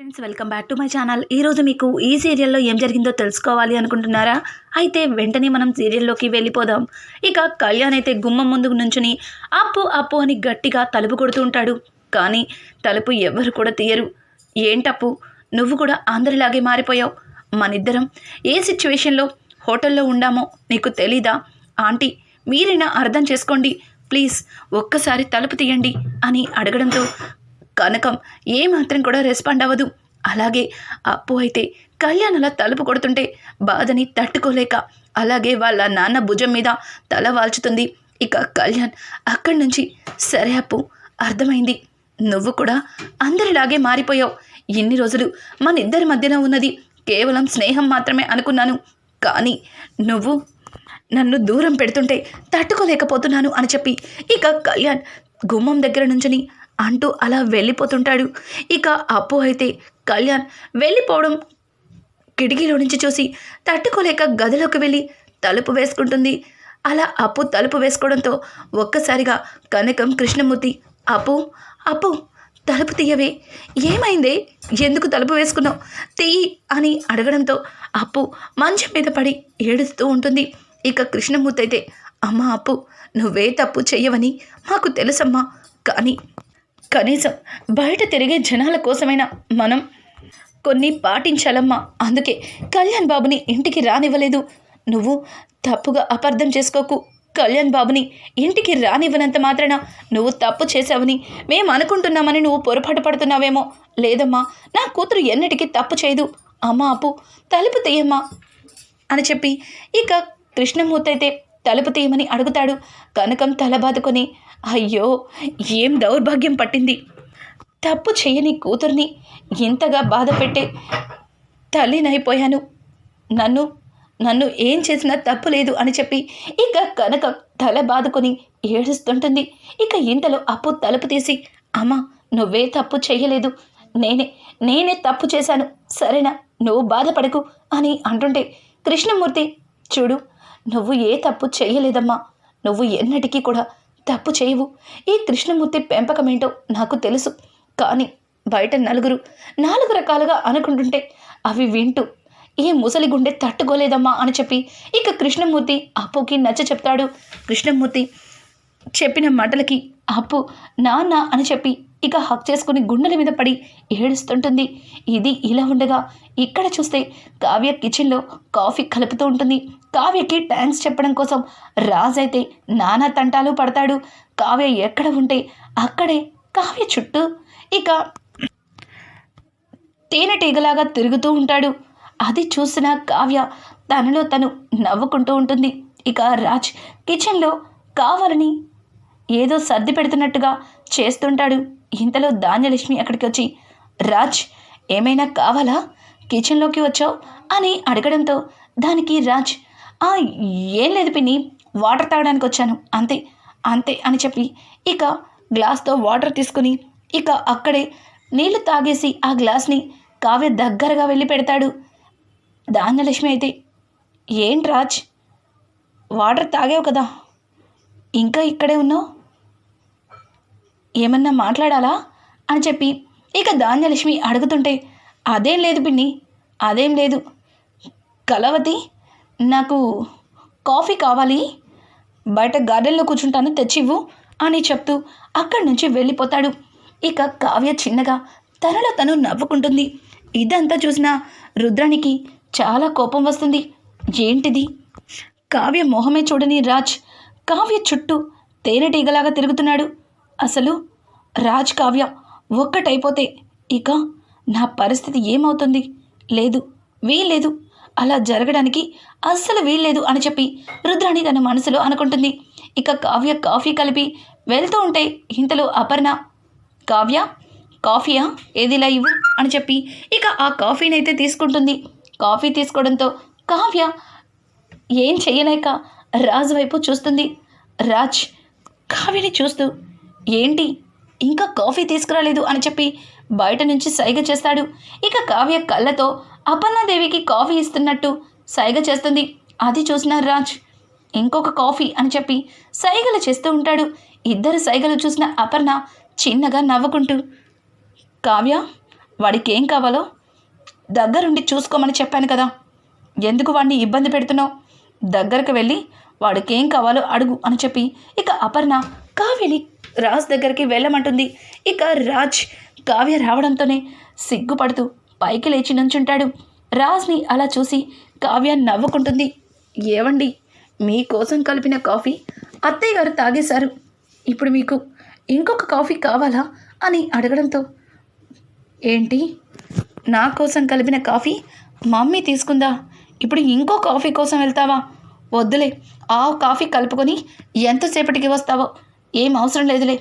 Friends welcome back to my channel ఈరోజు మీకు ఈ సీరియల్లో ఏం జరిగిందో తెలుసుకోవాలి అనుకుంటున్నారా? అయితే వెంటనే మనం సీరియల్లోకి వెళ్ళిపోదాం. ఇక కళ్యాణ్ అయితే గుమ్మం ముందుకు నుంచుని అప్పు అప్పు అని గట్టిగా తలుపు కొడుతూ ఉంటాడు. కానీ తలుపు ఎవ్వరు కూడా తీయరు. ఏంటప్పు? నువ్వు కూడా అందరిలాగే మారిపోయావు. మనిద్దరం ఏ సిచ్యువేషన్లో హోటల్లో ఉండామో నీకు తెలీదా? ఆంటీ మీరైనా అర్థం చేసుకోండి. ప్లీజ్ ఒక్కసారి తలుపు తీయండి అని అడగడంతో కనకం ఏమాత్రం కూడా రెస్పాండ్ అవ్వదు. అలాగే అప్పు అయితే కళ్యాణ్ అలా తలుపు కొడుతుంటే బాధని తట్టుకోలేక అలాగే వాళ్ళ నాన్న భుజం మీద తల వాల్చుతుంది. ఇక కళ్యాణ్ అక్కడి నుంచి సరే అప్పు అర్థమైంది. నువ్వు కూడా అందరిలాగే మారిపోయావు. ఇన్ని రోజులు మన ఇద్దరి మధ్యన ఉన్నది కేవలం స్నేహం మాత్రమే అనుకున్నాను. కానీ నువ్వు నన్ను దూరం పెడుతుంటే తట్టుకోలేకపోతున్నాను అని చెప్పి ఇక కళ్యాణ్ గుమ్మం దగ్గర నుంచని అంటూ అలా వెళ్ళిపోతుంటాడు. ఇక అప్పు అయితే కళ్యాణ్ వెళ్ళిపోవడం కిటికీలో నుంచి చూసి తట్టుకోలేక గదిలోకి వెళ్ళి తలుపు వేసుకుంటుంది. అలా అప్పు తలుపు వేసుకోవడంతో ఒక్కసారిగా కనకం కృష్ణమూర్తి అప్పు అప్పు తలుపు తీయవే. ఏమైందే? ఎందుకు తలుపు వేసుకున్నావు? తీయి అని అడగడంతో అప్పు మంచం మీద పడి ఏడుస్తూ ఉంటుంది. ఇక కృష్ణమూర్తి అయితే అమ్మ అప్పు నువ్వే తప్పు చెయ్యవని మాకు తెలుసమ్మా. కానీ కనీసం బయట తిరిగే జనాల కోసమైనా మనం కొన్ని పాటించాలమ్మా. అందుకే కళ్యాణ్ బాబుని ఇంటికి రానివ్వలేదు. నువ్వు తప్పుగా అపార్థం చేసుకోకు. కళ్యాణ్ బాబుని ఇంటికి రానివ్వనంత మాత్రాన నువ్వు తప్పు చేశావని మేము అనుకుంటున్నామని నువ్వు పొరపాటు పడుతున్నావేమో. లేదమ్మా నా కూతురు ఎన్నటికీ తప్పు చేయదు. అమ్మా అప్పు తలుపు తీయమ్మా అని చెప్పి ఇక కృష్ణమూర్తి అయితే తలుపు తీయమని అడుగుతాడు. కనకం తల బాదుకొని అయ్యో ఏం దౌర్భాగ్యం పట్టింది? తప్పు చేయని కూతుర్ని ఇంతగా బాధ పెట్టే తల్లినైపోయాను. నన్ను నన్ను ఏం చేసినా తప్పు లేదు అని చెప్పి ఇక కనక తల బాదుకొని ఏడుస్తుంటుంది. ఇక ఇంతలో అప్పు తలుపు తీసి అమ్మ నువ్వే తప్పు చేయలేదు నేనే నేనే తప్పు చేశాను. సరేనా? నువ్వు బాధపడకు అని అంటుంటే కృష్ణమూర్తి చూడు నువ్వు ఏ తప్పు చేయలేదమ్మా నువ్వు ఎన్నటికీ కూడా తప్పు చేయవు. ఈ కృష్ణమూర్తి పెంపకమేంటో నాకు తెలుసు. కానీ బయట నలుగురు నాలుగు రకాలుగా అనుకుంటుంటే అవి వింటూ ఏ ముసలి గుండె తట్టుకోలేదమ్మా అని చెప్పి ఇక కృష్ణమూర్తి అప్పుకి నచ్చ చెప్తాడు. కృష్ణమూర్తి చెప్పిన మాటలకి అప్పు నాన్న అని చెప్పి ఇక హక్ చేసుకుని గుండెల మీద పడి ఏడుస్తుంటుంది. ఇది ఇలా ఉండగా ఇక్కడ చూస్తే కావ్య కిచెన్లో కాఫీ కలుపుతూ ఉంటుంది. కావ్యకి థ్యాంక్స్ చెప్పడం కోసం రాజ్ అయితే నానా తంటాలు పడతాడు. కావ్య ఎక్కడ ఉంటే అక్కడే కావ్య చుట్టూ ఇక తేనెటీగలాగా తిరుగుతూ ఉంటాడు. అది చూసిన కావ్య తనలో తను నవ్వుకుంటూ ఉంటుంది. ఇక రాజ్ కిచెన్లో కావాలని ఏదో సర్ది పెడుతున్నట్టుగా చేస్తుంటాడు. ఇంతలో ధాన్యలక్ష్మి అక్కడికి వచ్చి రాజ్ ఏమైనా కావాలా? కిచెన్లోకి వచ్చావు? అని అడగడంతో దానికి రాజ్ "ఆ, ఏం లేదు పిన్ని వాటర్ తాగడానికి వచ్చాను అంతే అంతే అని చెప్పి ఇక గ్లాస్తో వాటర్ తీసుకుని ఇక అక్కడే నీళ్ళు తాగేసి ఆ గ్లాస్ని కావ్య దగ్గరగా వెళ్ళి పెడతాడు. ధాన్యలక్ష్మి అయితే ఏంటి రాజ్ వాటర్ తాగావు కదా ఇంకా ఇక్కడే ఉన్నావు? ఏమన్నా మాట్లాడాలా? అని చెప్పి ఇక ధాన్యలక్ష్మి అడుగుతుంటే అదేం లేదు పిన్ని అదేం లేదు. కలవతి నాకు కాఫీ కావాలి. బయట గార్డెన్లో కూర్చుంటాను తెచ్చివ్వు అని చెప్తూ అక్కడి నుంచి వెళ్ళిపోతాడు. ఇక కావ్య చిన్నగా తనలో తను నవ్వుకుంటుంది. ఇదంతా చూసిన రుద్రానికి చాలా కోపం వస్తుంది. ఏంటిది? కావ్య మొహమే చూడని రాజ్ కావ్య చుట్టూ తేనెటీగలాగా తిరుగుతున్నాడు. అసలు రాజ్ కావ్య ఒక్కటైపోతే ఇక నా పరిస్థితి ఏమవుతుంది? లేదు వీల్లేదు. అలా జరగడానికి అస్సలు వీల్లేదు అని చెప్పి రుద్రాణి తన మనసులో అనుకుంటుంది. ఇక కావ్య కాఫీ కలిపి వెళ్తూ ఉంటే ఇంతలో అపర్ణ కావ్య కాఫీయా? ఏదిలా ఇవ్వు? అని చెప్పి ఇక ఆ కాఫీని అయితే తీసుకుంటుంది. కాఫీ తీసుకోవడంతో కావ్య ఏం చేయలేక రాజు వైపు చూస్తుంది. రాజ్ కావ్యని చూస్తూ ఏంటి? ఇంకా కాఫీ తీసుకురాలేదు అని చెప్పి బయట నుంచి సైగ చేస్తాడు. ఇక కావ్య కళ్ళతో అపర్ణాదేవికి కాఫీ ఇస్తున్నట్టు సైగ చేస్తుంది. అది చూసిన రాజ్ ఇంకొక కాఫీ అని చెప్పి సైగలు చేస్తూ ఉంటాడు. ఇద్దరు సైగలు చూసిన అపర్ణ చిన్నగా నవ్వుకుంటూ కావ్య వాడికి ఏం కావాలో దగ్గరుండి చూసుకోమని చెప్పాను కదా. ఎందుకు వాడిని ఇబ్బంది పెడుతున్నావు? దగ్గరకు వెళ్ళి వాడికి ఏం కావాలో అడుగు అని చెప్పి ఇక అపర్ణ కావ్యని రాజ్ దగ్గరికి వెళ్ళమంటుంది. ఇక రాజ్ కావ్య రావడంతోనే సిగ్గుపడుతూ పైకి లేచి నుంచుంటాడు. రాజ్ని అలా చూసి కావ్య నవ్వుకుంటుంది. ఏవండి మీకోసం కలిపిన కాఫీ? అత్తయ్య గారు తాగేశారు. ఇప్పుడు మీకు ఇంకొక కాఫీ కావాలా అని అడగడంతో ఏంటి? నా కోసం కలిపిన కాఫీ? మమ్మీ తీసుకుందా? ఇప్పుడు ఇంకో కాఫీ కోసం వెళ్తావా? వద్దులే ఆ కాఫీ కలుపుకొని ఎంతసేపటికి వస్తావో? ఏం అవసరం లేదులే.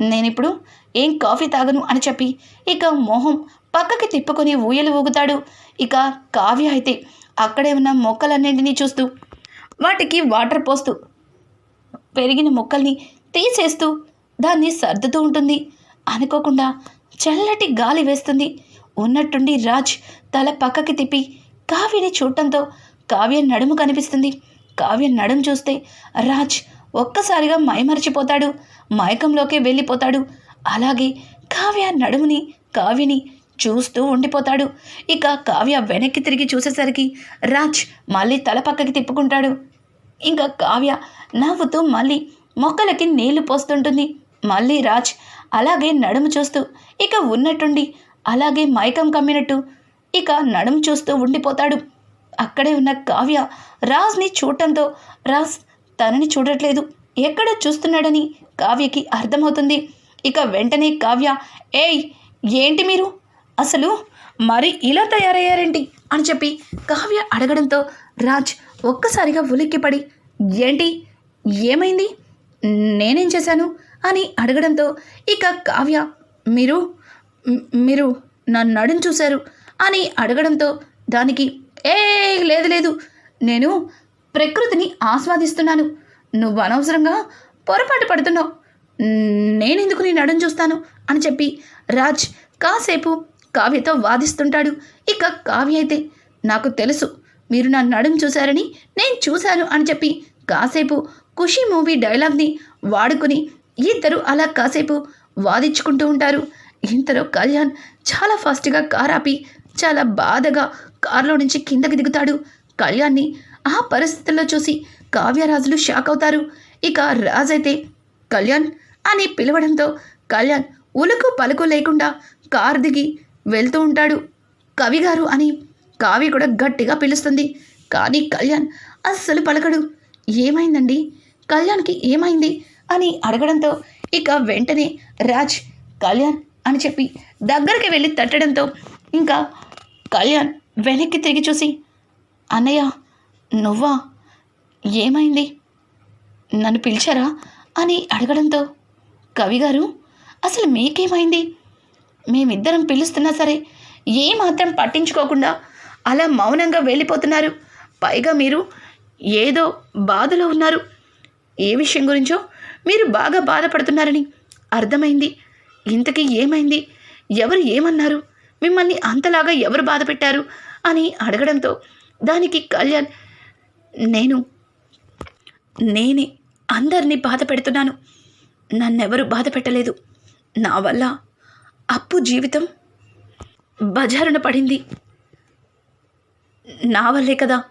నేనిప్పుడు ఏం కాఫీ తాగను అని చెప్పి ఇక మొహం పక్కకి తిప్పుకొని ఊయలు ఊగుతాడు. ఇక కావ్య అయితే అక్కడే ఉన్న మొక్కలన్నింటినీ చూస్తూ వాటికి వాటర్ పోస్తూ పెరిగిన మొక్కల్ని తీసేస్తూ దాన్ని సర్దుతూ ఉంటుంది. అనుకోకుండా చల్లటి గాలి వేస్తుంది. ఉన్నట్టుండి రాజ్ తల పక్కకి తిప్పి కావ్యని చూడటంతో కావ్య నడుము కనిపిస్తుంది. కావ్య నడుము చూస్తే రాజ్ ఒక్కసారిగా మైమరిచిపోతాడు మైకంలోకి వెళ్ళిపోతాడు. అలాగే కావ్య నడుముని కావ్యని చూస్తూ ఉండిపోతాడు. ఇక కావ్య వెనక్కి తిరిగి చూసేసరికి రాజ్ మళ్ళీ తల పక్కకి తిప్పుకుంటాడు. ఇంకా కావ్య నవ్వుతూ మళ్ళీ మొక్కలకి నీళ్ళు పోస్తుంటుంది. మళ్ళీ రాజ్ అలాగే నడుము చూస్తూ ఇక ఉన్నట్టుండి అలాగే మైకం కమ్మినట్టు ఇక నడుము చూస్తూ ఉండిపోతాడు. అక్కడే ఉన్న కావ్య రాజ్ని చూడటంతో రాజ్ తనని చూడట్లేదు. ఎక్కడ చూస్తున్నాడని కావ్యకి అర్థమవుతుంది. ఇక వెంటనే కావ్య ఏయ్ ఏంటి మీరు? అసలు మరి ఇలా తయారయ్యారేంటి? అని చెప్పి కావ్య అడగడంతో రాజ్ ఒక్కసారిగా ఉలిక్కిపడి ఏంటి? ఏమైంది? నేనేం చేశాను? అని అడగడంతో ఇక కావ్య మీరు మీరు నన్ను నడుం చూశారు అని అడగడంతో దానికి ఏ లేదు లేదు నేను ప్రకృతిని ఆస్వాదిస్తున్నాను. నువ్వు అనవసరంగా పొరపాటు పడుతున్నావు. నేనెందుకు నీ నడుం చూస్తాను? అని చెప్పి రాజ్ కాసేపు కావ్యతో వాదిస్తుంటాడు. ఇక కావ్య అయితే నాకు తెలుసు మీరు నా నడుం చూశారని నేను చూశాను అని చెప్పి కాసేపు ఖుషి మూవీ డైలాగ్ని వాడుకుని ఇద్దరు అలా కాసేపు వాదించుకుంటూ ఉంటారు. ఇంతలో కళ్యాణ్ చాలా ఫాస్ట్గా కార్ ఆపి చాలా బాధగా కారులో నుంచి కిందకి దిగుతాడు. కళ్యాణ్ని ఆ పరిస్థితుల్లో చూసి కావ్యరాజులు షాక్ అవుతారు. ఇక రాజైతే కళ్యాణ్ అని పిలవడంతో కళ్యాణ్ ఉలుకు పలుకు లేకుండా కారు దిగి వెళ్తూ ఉంటాడు. కవిగారు అని కావ్య కూడా గట్టిగా పిలుస్తుంది. కానీ కళ్యాణ్ అస్సలు పలకడు. ఏమైందండి? కళ్యాణ్కి ఏమైంది? అని అడగడంతో ఇక వెంటనే రాజ్ కళ్యాణ్ అని చెప్పి దగ్గరికి వెళ్ళి తట్టడంతో ఇంకా కళ్యాణ్ వెనక్కి తిరిగి చూసి అన్నయ్య నువ్వా? ఏమైంది? నన్ను పిలిచారా? అని అడగడంతో కవిగారు అసలు మీకేమైంది? మేమిద్దరం పిలుస్తున్నా సరే ఏమాత్రం పట్టించుకోకుండా అలా మౌనంగా వెళ్ళిపోతున్నారు. పైగా మీరు ఏదో బాధలో ఉన్నారు. ఏ విషయం గురించో మీరు బాగా బాధపడుతున్నారని అర్థమైంది. ఇంతకీ ఏమైంది? ఎవరు ఏమన్నారు? మిమ్మల్ని అంతలాగా ఎవరు బాధ పెట్టారు? అని అడగడంతో దానికి కళ్యాణ్ నేను నేనే అందరినీ బాధ పెడుతున్నాను. నన్నెవరు బాధ పెట్టలేదు. నా వల్ల అప్పు జీవితం బజారున పడింది. నా వల్లే కదా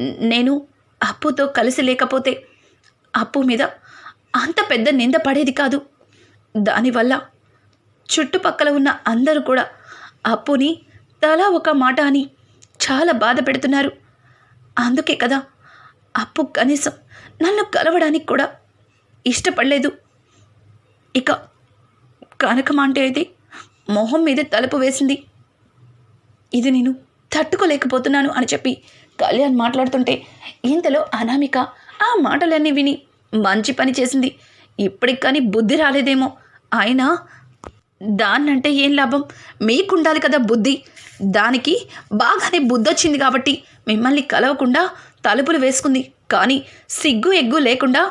నేను అప్పుతో కలిసి లేకపోతే అప్పు మీద అంత పెద్ద నింద పడేది కాదు. దానివల్ల చుట్టుపక్కల ఉన్న అందరూ కూడా అప్పుని తలా ఒక మాట అని చాలా బాధ పెడుతున్నారు. అందుకే కదా అప్పు కనీసం నన్ను కలవడానికి కూడా ఇష్టపడలేదు. ఇక కనకమాంటే అయితే మొహం మీద తలుపు వేసింది. ఇది నేను తట్టుకోలేకపోతున్నాను అని చెప్పి కళ్యాణ్ మాట్లాడుతుంటే ఇంతలో అనామిక ఆ మాటలన్నీ విని మంచి పని చేసింది. ఇప్పటికి కానీ బుద్ధి రాలేదేమో. అయినా దాన్నంటే ఏం లాభం? మీకుండాలి కదా బుద్ధి. దానికి బాగానే బుద్ధి వచ్చింది కాబట్టి మిమ్మల్ని కలవకుండా తలుపులు వేసుకుంది. కానీ సిగ్గు ఎగ్గు లేకుండా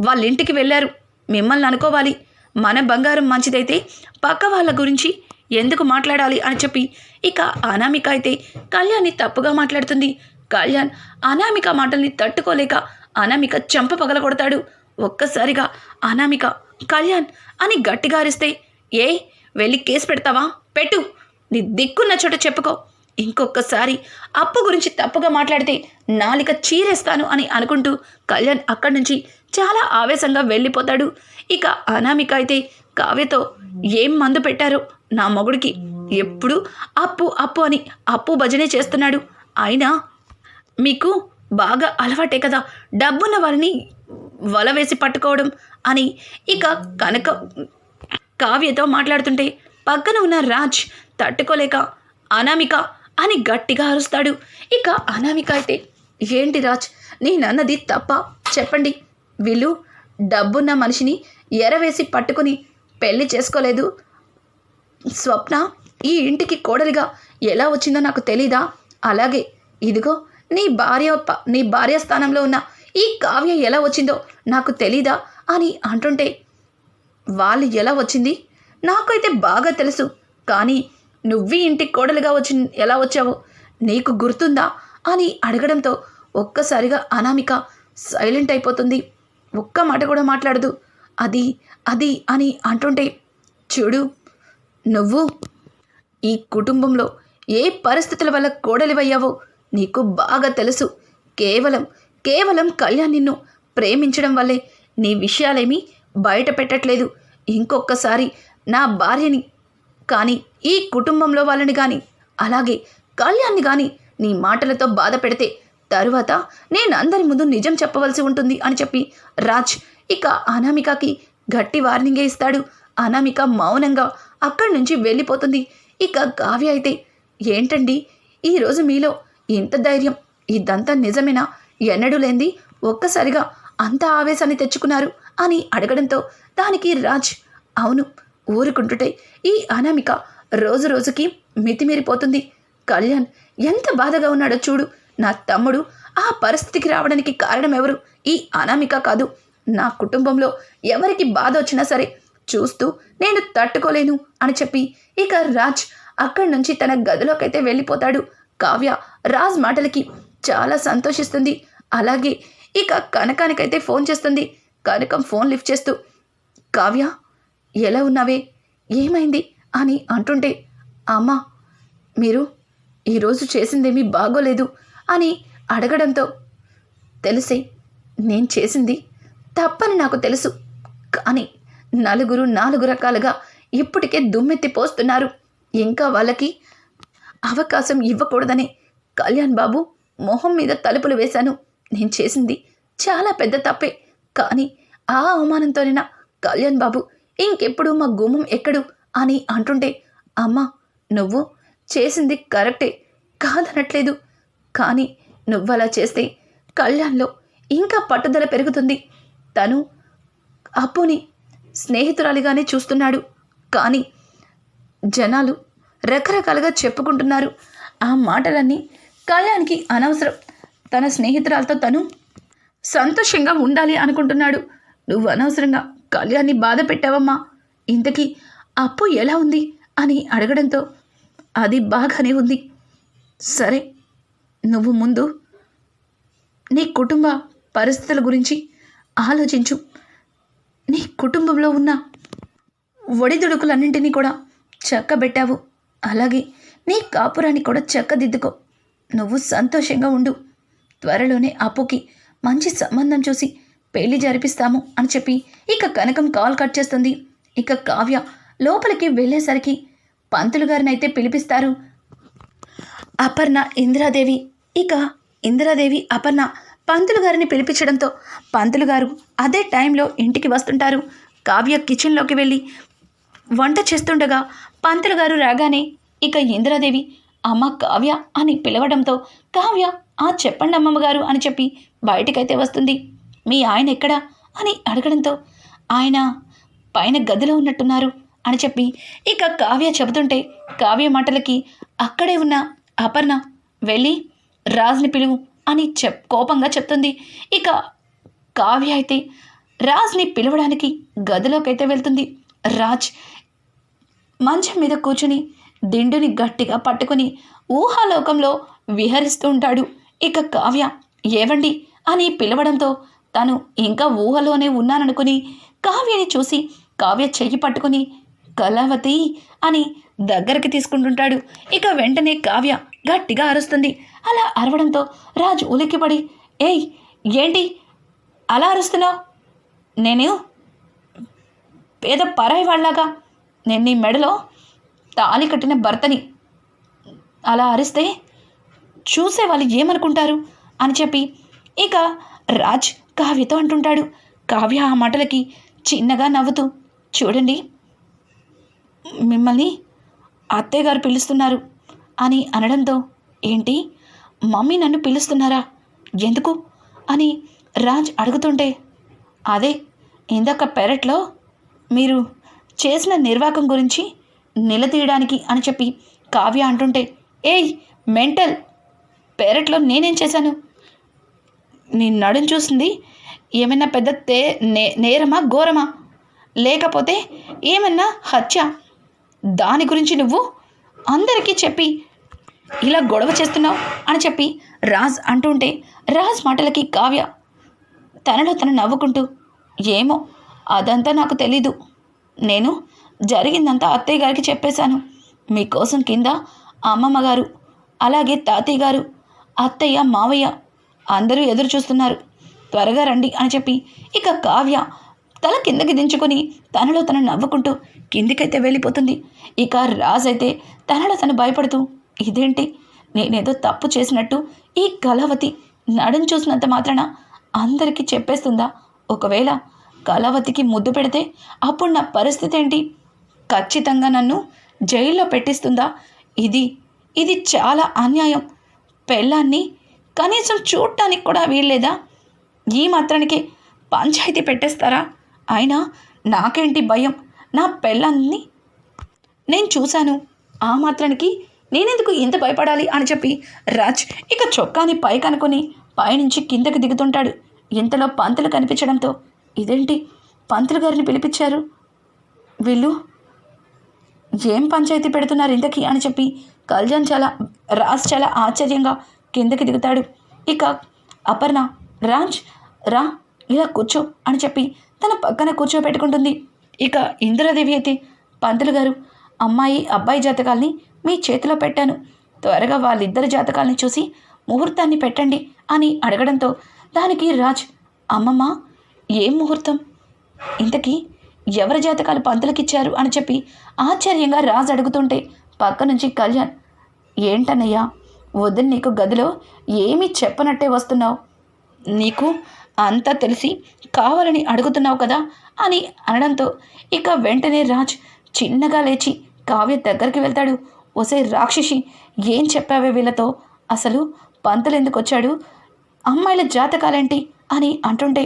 వాళ్ళ ఇంటికి వెళ్ళారు. మిమ్మల్ని అనుకోవాలి. మన బంగారం మంచిదైతే పక్క వాళ్ళ గురించి ఎందుకు మాట్లాడాలి అని చెప్పి ఇక అనామిక అయితే కళ్యాణ్ని తప్పుగా మాట్లాడుతుంది. కళ్యాణ్ అనామిక మాటల్ని తట్టుకోలేక అనామిక చెంప పగలగొడతాడు. ఒక్కసారిగా అనామిక కళ్యాణ్ అని గట్టిగా అరిస్తే ఏ వెళ్ళి కేసు పెడతావా? పెట్టు. నీ దిక్కున్న చోట చెప్పుకో. ఇంకొకసారి అప్పు గురించి తప్పుగా మాట్లాడితే నాలిక చీరేస్తాను అని అనుకుంటూ కళ్యాణ్ అక్కడి నుంచి చాలా ఆవేశంగా వెళ్ళిపోతాడు. ఇక అనామిక అయితే కావ్యతో ఏం మందు పెట్టారో నా మొగుడికి ఎప్పుడు అప్పు అప్పు అని అప్పు భజనే చేస్తున్నాడు. అయినా మీకు బాగా అలవాటే కదా డబ్బున్న వాళ్ళని వల వేసి పట్టుకోవడం అని ఇక కనక కావ్యతో మాట్లాడుతుంటే పక్కన ఉన్న రాజ్ తట్టుకోలేక అనామిక అని గట్టిగా అరుస్తాడు. ఇక అనామిక అయితే ఏంటి రాజ్ నేనన్నది తప్ప చెప్పండి. వీళ్ళు డబ్బున్న మనిషిని ఎరవేసి పట్టుకుని పెళ్ళి చేసుకోలేదు. స్వప్న ఈ ఇంటికి కోడలిగా ఎలా వచ్చిందో నాకు తెలీదా? అలాగే ఇదిగో నీ భార్య నీ భార్య స్థానంలో ఉన్న ఈ కావ్య ఎలా వచ్చిందో నాకు తెలీదా? అని అంటుంటే వాళ్ళు ఎలా వచ్చింది? నాకైతే బాగా తెలుసు. కానీ నువ్వీ ఇంటికి కోడలుగా వచ్చి ఎలా వచ్చావో? నీకు గుర్తుందా? అని అడగడంతో ఒక్కసారిగా అనామిక సైలెంట్ అయిపోతుంది. ఒక్క మాట కూడా మాట్లాడదు. అది అది అని అంటుంటే చూడు నువ్వు ఈ కుటుంబంలో ఏ పరిస్థితుల వల్ల కోడలివయ్యావో నీకు బాగా తెలుసు. కేవలం కేవలం కళ్యాణ్ నిన్ను ప్రేమించడం వల్లే నీ విషయాలేమీ బయట పెట్టట్లేదు ఇంకొకసారి నా భార్యని కానీ ఈ కుటుంబంలో వాళ్ళని కానీ అలాగే కళ్యాణ్ని కానీ నీ మాటలతో బాధ పెడితే తరువాత నేను అందరి ముందు నిజం చెప్పవలసి ఉంటుంది అని చెప్పి రాజ్ ఇక అనామికకి గట్టి వార్నింగే ఇస్తాడు. అనామిక మౌనంగా అక్కడి నుంచి వెళ్ళిపోతుంది. ఇక కావ్య అయితే ఏంటండి? ఈరోజు మీలో ఇంత ధైర్యం ఇదంతా నిజమేనా? ఎన్నడూ లేంది ఒక్కసారిగా అంత ఆవేశాన్ని తెచ్చుకున్నారు అని అడగడంతో దానికి రాజ్ అవును ఊరుకుంటుంటే ఈ అనామిక రోజు రోజుకి మితిమీరిపోతుంది. కళ్యాణ్ ఎంత బాధగా ఉన్నాడో చూడు. నా తమ్ముడు ఆ పరిస్థితికి రావడానికి కారణం ఎవరు? ఈ అనామిక కాదు. నా కుటుంబంలో ఎవరికి బాధ వచ్చినా సరే చూస్తూ నేను తట్టుకోలేను అని చెప్పి ఇక రాజ్ అక్కడి నుంచి తన గదిలోకైతే వెళ్ళిపోతాడు. కావ్య రాజ్ మాటలకి చాలా సంతోషిస్తుంది. అలాగే ఇక కనకానికైతే ఫోన్ చేస్తుంది. కనకం ఫోన్ లిఫ్ట్ చేస్తూ కావ్య ఎలా ఉన్నావే? ఏమైంది? అని అంటుంటే అమ్మా మీరు ఈరోజు చేసిందేమీ బాగోలేదు అని అడగడంతో తెలుసే నేను చేసింది తప్పని నాకు తెలుసు. కానీ నలుగురు నాలుగు రకాలుగా ఇప్పటికే దుమ్మెత్తి పోస్తున్నారు. ఇంకా వాళ్ళకి అవకాశం ఇవ్వకూడదని కళ్యాణ్ బాబు మొహం మీద తలుపులు వేశాను. నేను చేసింది చాలా పెద్ద తప్పే. కానీ ఆ అవమానంతోనైనా కళ్యాణ్ బాబు ఇంకెప్పుడు మా గుమ్మం ఎక్కడు? అని అంటుంటే అమ్మా నువ్వు చేసింది కరెక్టే కాదనట్లేదు. కానీ నువ్వలా చేస్తే కళ్యాణ్లో ఇంకా పట్టుదల పెరుగుతుంది. తను అప్పుని స్నేహితురాలిగానే చూస్తున్నాడు. కానీ జనాలు రకరకాలుగా చెప్పుకుంటున్నారు. ఆ మాటలన్నీ కళ్యాణ్కి అనవసరం. తన స్నేహితురాలతో తను సంతోషంగా ఉండాలి అనుకుంటున్నాడు. నువ్వు అనవసరంగా కళ్యాణ్ని బాధ పెట్టావమ్మా. ఇంతకీ అప్పు ఎలా ఉంది అని అడగడంతో అది బాగానే ఉంది. సరే నువ్వు ముందు నీ కుటుంబ పరిస్థితుల గురించి ఆలోచించు. నీ కుటుంబంలో ఉన్న ఒడిదుడుకులన్నింటినీ కూడా చక్కబెట్టావు. అలాగే నీ కాపురాన్ని కూడా చక్కదిద్దుకో. నువ్వు సంతోషంగా ఉండు. త్వరలోనే అప్పుకి మంచి సంబంధం చూసి పెళ్ళి జరిపిస్తాము అని చెప్పి ఇక కనకం కాల్ కట్ చేస్తుంది. ఇక కావ్య లోపలికి వెళ్ళేసరికి పంతులు గారినైతే అయితే పిలిపిస్తారు. అపర్ణ ఇందిరాదేవి ఇక ఇందిరాదేవి అపర్ణ పంతులు గారిని పిలిపించడంతో పంతులు గారు అదే టైంలో ఇంటికి వస్తుంటారు. కావ్య కిచెన్లోకి వెళ్ళి వంట చేస్తుండగా పంతులు గారు రాగానే ఇక ఇందిరాదేవి అమ్మ కావ్య అని పిలవడంతో కావ్య ఆ చెప్పండి అమ్మమ్మగారు అని చెప్పి బయటికైతే వస్తుంది. మీ ఆయన ఎక్కడా? అని అడగడంతో ఆయన పైన గదిలో ఉన్నట్టున్నారు అని చెప్పి ఇక కావ్య చెబుతుంటే కావ్య మాటలకి అక్కడే ఉన్న అపర్ణ వెళ్ళి రాజ్ని పిలువు అని చెప్ కోపంగా చెప్తుంది. ఇక కావ్య అయితే రాజ్ని పిలవడానికి గదిలోకైతే వెళ్తుంది. రాజ్ మంచం మీద కూర్చుని దిండుని గట్టిగా పట్టుకుని ఊహాలోకంలో విహరిస్తూ ఉంటాడు. ఇక కావ్య ఏవండి? అని పిలవడంతో తను ఇంకా ఊహలోనే ఉన్నాననుకుని కావ్యని చూసి కావ్య చెయ్యి పట్టుకుని కళావతి అని దగ్గరికి తీసుకుంటుంటాడు. ఇక వెంటనే కావ్య గట్టిగా అరుస్తుంది. అలా అరవడంతో రాజు ఉలిక్కిపడి ఏయ్ ఏంటి? అలా అరుస్తున్నావు? నేను పేద పరాయి వాళ్ళలాగా నేను నీ మెడలో తాళి కట్టిన భర్తని అలా అరిస్తే చూసే వాళ్ళు ఏమనుకుంటారు? అని చెప్పి ఇక రాజ్ కావ్యతో అంటుంటాడు. కావ్య ఆ మాటలకి చిన్నగా నవ్వుతూ చూడండి మిమ్మల్ని అత్తయ్యగారు పిలుస్తున్నారు అని అనడంతో ఏంటి మమ్మీ నన్ను పిలుస్తున్నారా? ఎందుకు? అని రాజ్ అడుగుతుంటే అదే ఇందాక పెరట్లో మీరు చేసిన నిర్వాకం గురించి నిలదీయడానికి అని చెప్పి కావ్య అంటుంటే ఏయ్ మెంటల్! పెరట్లో నేనేం చేశాను? నీ నడుం చూసింది ఏమైనా పెద్ద తే నే నేరమా ఘోరమా? లేకపోతే ఏమన్నా హత్య? దాని గురించి నువ్వు అందరికీ చెప్పి ఇలా గొడవ చేస్తున్నావు అని చెప్పి రాజ్ అంటుంటే రాజ్ మాటలకి కావ్య తనలో తను నవ్వుకుంటూ ఏమో అదంతా నాకు తెలీదు. నేను జరిగిందంతా అత్తయ్య గారికి చెప్పేశాను. మీకోసం కింద అమ్మమ్మ గారు అలాగే తాతయ్య గారు అత్తయ్య మావయ్య అందరూ ఎదురు చూస్తున్నారు త్వరగా రండి అని చెప్పి ఇక కావ్య తల కిందకి దించుకొని తనలో తను నవ్వుకుంటూ కిందికైతే వెళ్ళిపోతుంది. ఇక రాజ్ అయితే తనలో తను భయపడుతూ ఇదేంటి? నేనేదో తప్పు చేసినట్టు ఈ కళావతి నడుం చూసినంత మాత్రాన అందరికీ చెప్పేస్తుందా? ఒకవేళ కళావతికి ముద్దు పెడితే అప్పుడు నా పరిస్థితి ఏంటి? ఖచ్చితంగా నన్ను జైల్లో పెట్టిస్తుందా? ఇది ఇది చాలా అన్యాయం. పెళ్ళాన్ని కనీసం చూడటానికి కూడా వీల్లేదా? ఈ మాత్రానికి పంచాయతీ పెట్టేస్తారా? అయినా నాకేంటి భయం? నా పెళ్ళాన్ని నేను చూశాను. ఆ మాత్రానికి నేనెందుకు ఇంత భయపడాలి అని చెప్పి రాజ్ ఇక చొక్కాని పైకనుకొని పైనుంచి కిందకి దిగుతుంటాడు. ఇంతలో పంతులు కనిపించడంతో ఇదేంటి? పంతులు గారిని పిలిపించారు? వీళ్ళు ఏం పంచాయతీ పెడుతున్నారు ఇంతకీ? అని చెప్పి కళ్యాణ్ చాలా రాజ్ చాలా ఆశ్చర్యంగా కిందకి దిగుతాడు. ఇక అపర్ణ రాజ్ రా ఇలా కూర్చో అని చెప్పి తన పక్కన కూర్చోబెట్టుకుంటుంది. ఇక ఇందిరాదేవి అయితే పంతులు గారు అమ్మాయి అబ్బాయి జాతకాల్ని మీ చేతిలో పెట్టాను. త్వరగా వాళ్ళిద్దరి జాతకాల్ని చూసి ముహూర్తాన్ని పెట్టండి అని అడగడంతో దానికి రాజ్ అమ్మమ్మ ఏం ముహూర్తం? ఇంతకీ ఎవరి జాతకాలు పంతులకిచ్చారు అని చెప్పి ఆశ్చర్యంగా రాజు అడుగుతుంటే పక్క నుంచి కళ్యాణ్ ఏంటన్నయ్యా వదిన నీకు గదిలో ఏమీ చెప్పనట్టే వస్తున్నావు? నీకు అంతా తెలిసి కావాలని అడుగుతున్నావు కదా అని అనడంతో ఇక వెంటనే రాజ్ చిన్నగా లేచి కావ్య దగ్గరికి వెళ్తాడు. ఒసే రాక్షసి ఏం చెప్పావే వీళ్ళతో? అసలు పంతులు ఎందుకు వచ్చాడు? అమ్మాయిల జాతకాలేంటి? అని అంటుంటే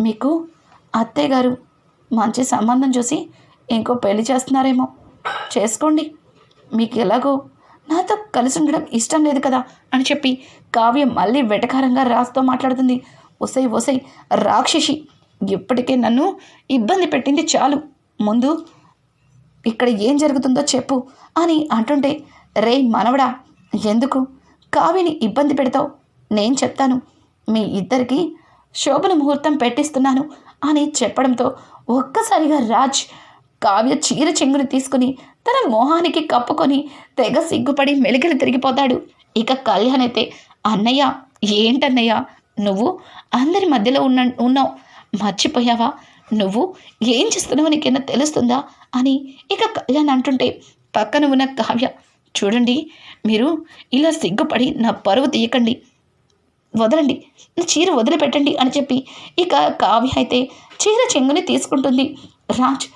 మీకు అత్తయ్య గారు మంచి సంబంధం చూసి ఇంకో పెళ్ళి చేస్తున్నారేమో. చేసుకోండి. మీకు ఎలాగో నాతో కలిసి ఉండడం ఇష్టం లేదు కదా అని చెప్పి కావ్య మళ్ళీ వెటకారంగా రాజుతో మాట్లాడుతుంది. ఒసై ఒసై రాక్షసి ఇప్పటికే నన్ను ఇబ్బంది పెట్టింది చాలు. ముందు ఇక్కడ ఏం జరుగుతుందో చెప్పు అని అంటుంటే రే మనవడా ఎందుకు? కావ్యని ఇబ్బంది పెడతావు. నేను చెప్తాను. మీ ఇద్దరికి శోభన ముహూర్తం పెట్టిస్తున్నాను అని చెప్పడంతో ఒక్కసారిగా రాజ్ కావ్య చీర చెంగుని తీసుకుని తన మొహానికి కప్పుకొని తెగ సిగ్గుపడి మెలికలు తిరిగిపోతాడు. ఇక కళ్యాణ్ అయితే అన్నయ్య ఏంటన్నయ్య? నువ్వు అందరి మధ్యలో ఉన్న ఉన్నావు. మర్చిపోయావా? నువ్వు ఏం చేస్తున్నావో నీకేనా తెలుస్తుందా అని ఇక కళ్యాణ్ అంటుంటే పక్కన ఉన్న కావ్య చూడండి మీరు ఇలా సిగ్గుపడి నా పరువు తీయకండి. వదలండి. నా చీర వదిలిపెట్టండి అని చెప్పి ఇక కావ్య అయితే చీర చెంగుని తీసుకుంటుంది. రాజ్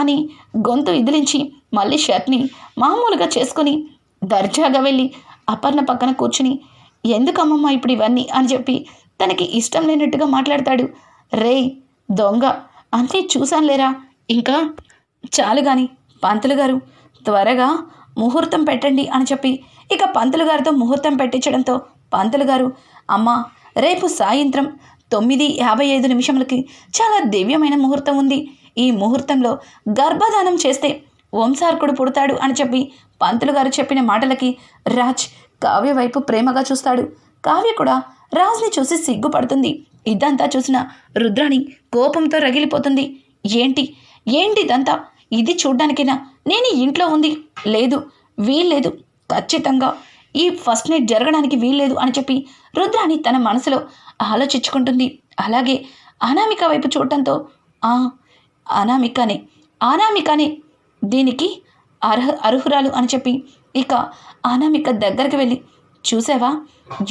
అని గొంతు ఇదిలించి మళ్ళీ షర్ట్ని మామూలుగా చేసుకొని దర్జాగా వెళ్ళి అపర్ణ పక్కన కూర్చుని ఎందుకమ్మమ్మ ఇప్పుడు ఇవన్నీ అని చెప్పి తనకి ఇష్టం లేనట్టుగా మాట్లాడతాడు. రేయ్ దొంగ అంతే చూశాను లేరా ఇంకా చాలు గాని పంతులు గారు త్వరగా ముహూర్తం పెట్టండి అని చెప్పి ఇక పంతులు గారితో ముహూర్తం పెట్టించడంతో పంతులు గారు అమ్మ రేపు సాయంత్రం తొమ్మిది యాభై ఐదు నిమిషములకి చాలా దివ్యమైన ముహూర్తం ఉంది. ఈ ముహూర్తంలో గర్భధానం చేస్తే వంశార్కుడు పుడతాడు అని చెప్పి పంతులు గారు చెప్పిన మాటలకి రాజ్ కావ్య వైపు ప్రేమగా చూస్తాడు. కావ్య కూడా రాజ్ని చూసి సిగ్గుపడుతుంది. ఇదంతా చూసిన రుద్రాణి కోపంతో రగిలిపోతుంది. ఏంటి? ఏంటి ఇదంతా ఇది చూడ్డానికైనా? నేను ఇంట్లో ఉంది. లేదు. వీల్లేదు. ఖచ్చితంగా. ఈ ఫస్ట్ నైట్ జరగడానికి వీల్లేదు అని చెప్పి రుద్రాణి తన మనసులో ఆలోచించుకుంటుంది. అలాగే అనామిక వైపు చూడటంతో "ఆ, అనామికనే అనామికనే దీనికి అర్హ అర్హురాలు అని చెప్పి. ఇక అనామిక దగ్గరికి వెళ్ళి చూసావా?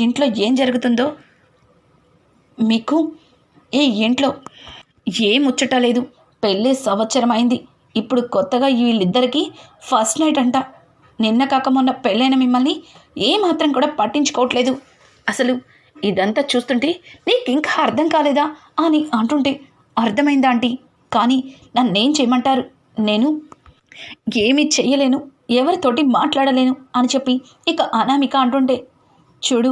ఇంట్లో ఏం జరుగుతుందో? మీకు ఈ ఇంట్లో ఏ ముచ్చట లేదు. పెళ్ళి సంవత్సరం అయింది ఇప్పుడు కొత్తగా వీళ్ళిద్దరికీ ఫస్ట్ నైట్ అంట. నిన్న కాక మొన్న పెళ్ళైన మిమ్మల్ని ఏమాత్రం కూడా పట్టించుకోవట్లేదు. అసలు ఇదంతా చూస్తుంటే నీకు ఇంకా అర్థం కాలేదా అని అంటుంటే అర్థమైందా ఆంటీ? కానీ నన్నేం చేయమంటారు? నేను ఏమీ చెయ్యలేను ఎవరితోటి మాట్లాడలేను అని చెప్పి ఇక అనామిక అంటుంటే చూడు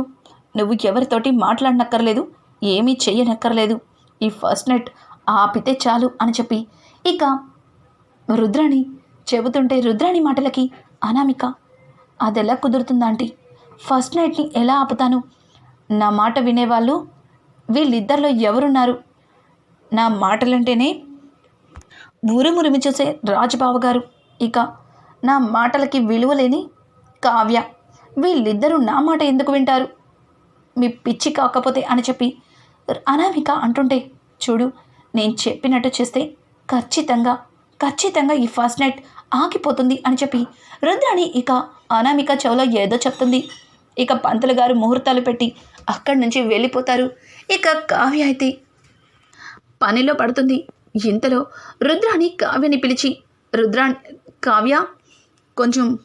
నువ్వు ఎవరితోటి మాట్లాడనక్కర్లేదు ఏమీ చెయ్యనక్కర్లేదు ఈ ఫస్ట్ నైట్ ఆపితే చాలు అని చెప్పి ఇక రుద్రాణి చెబుతుంటే రుద్రాణి మాటలకి అనామిక అదెలా కుదురుతుందా ఆంటీ? ఫస్ట్ నైట్ని ఎలా ఆపుతాను? నా మాట వినేవాళ్ళు వీళ్ళిద్దరిలో ఎవరున్నారు? నా మాటలంటేనే ఊరుమురిమి చూసే రాజుబావ గారు ఇక నా మాటలకి విలువ లేని కావ్య. వీళ్ళిద్దరూ నా మాట ఎందుకు వింటారు? మీ పిచ్చి కాకపోతే అని చెప్పి అనామిక అంటుంటే చూడు నేను చెప్పినట్టు చేస్తే ఖచ్చితంగా ఖచ్చితంగా ఈ ఫస్ట్ నైట్ ఆగిపోతుంది అని చెప్పి రుద్రాణి ఇక అనామిక చెవులో ఏదో చెప్తుంది. ఇక పంతులు గారు ముహూర్తాలు పెట్టి అక్కడి నుంచి వెళ్ళిపోతారు. ఇక కావ్య అయితే పనిలో పడుతుంది. ఇంతలో రుద్రాని కావ్యని పిలిచి రుద్రా కావ్య కొంచెం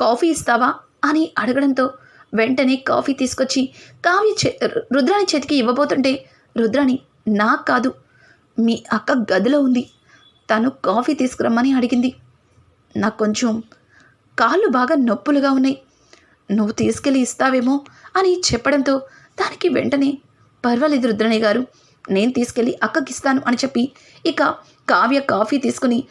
కాఫీ ఇస్తావా? అని అడగడంతో వెంటనే కాఫీ తీసుకొచ్చి కావ్య చే రుద్రాని చేతికి ఇవ్వబోతుంటే రుద్రాని నాకు కాదు మీ అక్క గదిలో ఉంది. తను కాఫీ తీసుకురమ్మని అడిగింది. నాకు కొంచెం కాళ్ళు బాగా నొప్పులుగా ఉన్నాయి. నువ్వు తీసుకెళ్ళి ఇస్తావేమో అని చెప్పడంతో దానికి వెంటనే పర్వాలేదు రుద్రాణి గారు నేను తీసుకెళ్ళి అక్కకి ఇస్తాను అని చెప్పి ఇక కావ్య కాఫీ తీసుకుని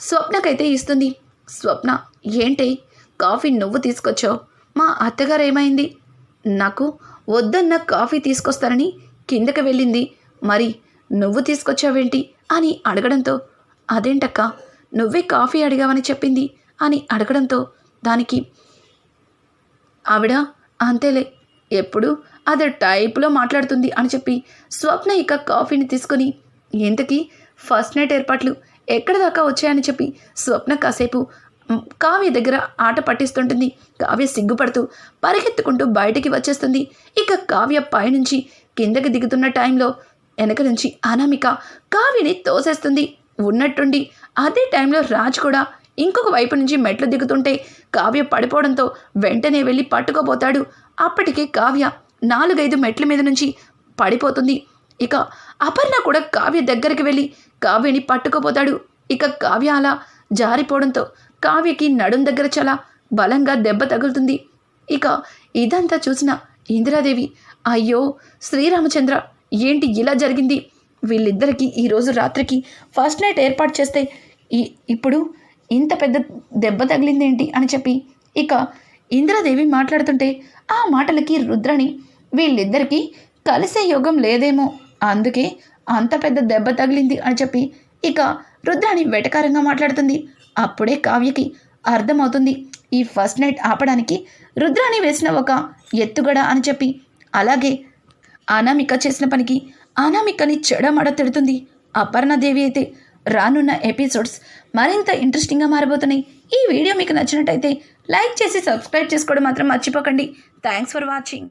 స్వప్నకైతే ఇస్తుంది. స్వప్న ఏంటి? కాఫీ నువ్వు తీసుకొచ్చావు? మా అత్తగారు ఏమైంది? నాకు వద్దన్న కాఫీ తీసుకొస్తారని కిందకి వెళ్ళింది. మరి నువ్వు తీసుకొచ్చావేంటి? అని అడగడంతో అదేంటక్క? నువ్వే కాఫీ అడిగావని చెప్పింది అని అడగడంతో దానికి ఆవిడ అంతేలే ఎప్పుడు అది టైప్లో మాట్లాడుతుంది అని చెప్పి స్వప్న ఇక కాఫీని తీసుకొని ఇంతకీ ఫస్ట్ నైట్ ఏర్పాట్లు ఎక్కడ దాకా వచ్చాయని చెప్పి స్వప్న కాసేపు కావ్య దగ్గర ఆట పట్టిస్తుంటుంది. కావ్య సిగ్గుపడుతూ పరిగెత్తుకుంటూ బయటికి వచ్చేస్తుంది. ఇక కావ్య పైనుంచి కిందకి దిగుతున్న టైంలో వెనక నుంచి అనామిక కావ్యని తోసేస్తుంది. ఉన్నట్టుండి అదే టైంలో రాజ్ కూడా ఇంకొక వైపు నుంచి మెట్లు దిగుతుంటే కావ్య పడిపోవడంతో వెంటనే వెళ్ళి పట్టుకోపోతాడు అప్పటికే కావ్య నాలుగైదు మెట్ల మీద నుంచి పడిపోతుంది. ఇక అపర్ణ కూడా కావ్య దగ్గరికి వెళ్ళి కావ్యని పట్టుకోపోతాడు. ఇక కావ్య అలా జారిపోవడంతో కావ్యకి నడుం దగ్గర చాలా బలంగా దెబ్బ తగులుతుంది. ఇక ఇదంతా చూసిన ఇందిరాదేవి అయ్యో శ్రీరామచంద్ర ఏంటి ఇలా జరిగింది? వీళ్ళిద్దరికీ ఈరోజు రాత్రికి ఫస్ట్ నైట్ ఏర్పాటు చేస్తే ఈ ఇప్పుడు ఇంత పెద్ద దెబ్బ తగిలిందేంటి? అని చెప్పి ఇక ఇందిరాదేవి మాట్లాడుతుంటే ఆ మాటలకి రుద్రని వీళ్ళిద్దరికీ కలిసే యోగం లేదేమో. అందుకే అంత పెద్ద దెబ్బ తగిలింది అని చెప్పి ఇక రుద్రాణి వెటకారంగా మాట్లాడుతుంది. అప్పుడే కావ్యకి అర్థమవుతుంది. ఈ ఫస్ట్ నైట్ ఆపడానికి రుద్రాణి వేసిన ఒక ఎత్తుగడ అని చెప్పి. అలాగే అనామిక చేసిన పనికి అనామికని చెడమడ తిడుతుంది. అపర్ణదేవి అయితే రానున్న ఎపిసోడ్స్ మరింత ఇంట్రెస్టింగ్గా మారబోతున్నాయి. ఈ వీడియో మీకు నచ్చినట్టయితే లైక్ చేసి సబ్స్క్రైబ్ చేసుకోవడం మాత్రం మర్చిపోకండి. Thanks for watching.